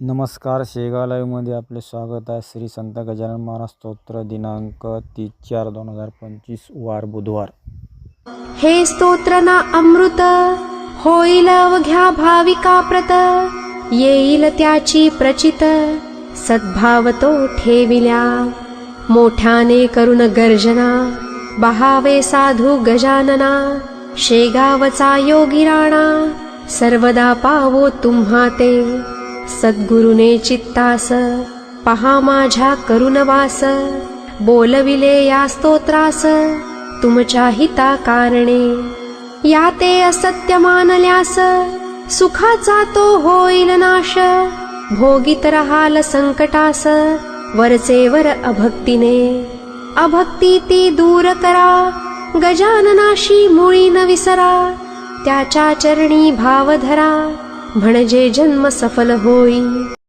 नमस्कार शेगाव लाईव्हमध्ये आपले स्वागत आहे. श्री संत गजानन महाराज स्तोत्र दिनांक तीस चार दोन हजार पंचवीस वार बुधवार. हे स्तोत्र ना अमृत होईल अवघ्या भाविका प्रत येईल त्याची प्रचित सद्भाव तो ठेविल्या. मोठ्याने करुण गर्जना बहावे साधू गजानना शेगावचा योगी राणा सर्वदा पावो तुम्हा ते. सद्गुरुने चित्तास पहा माझ्या करुणवास बोलविले या स्तोत्रास तुमच्या हिता कारणे या ते असत्य मानल्यास सुखाचा तो होईल नाश. भोगित रहाल संकटास वरचे वर अभक्तीने. अभक्ती ती दूर करा गजाननाशी मुळी न विसरा त्याच्या चरणी भाव धरा. म्हणजे जन्म सफल होई.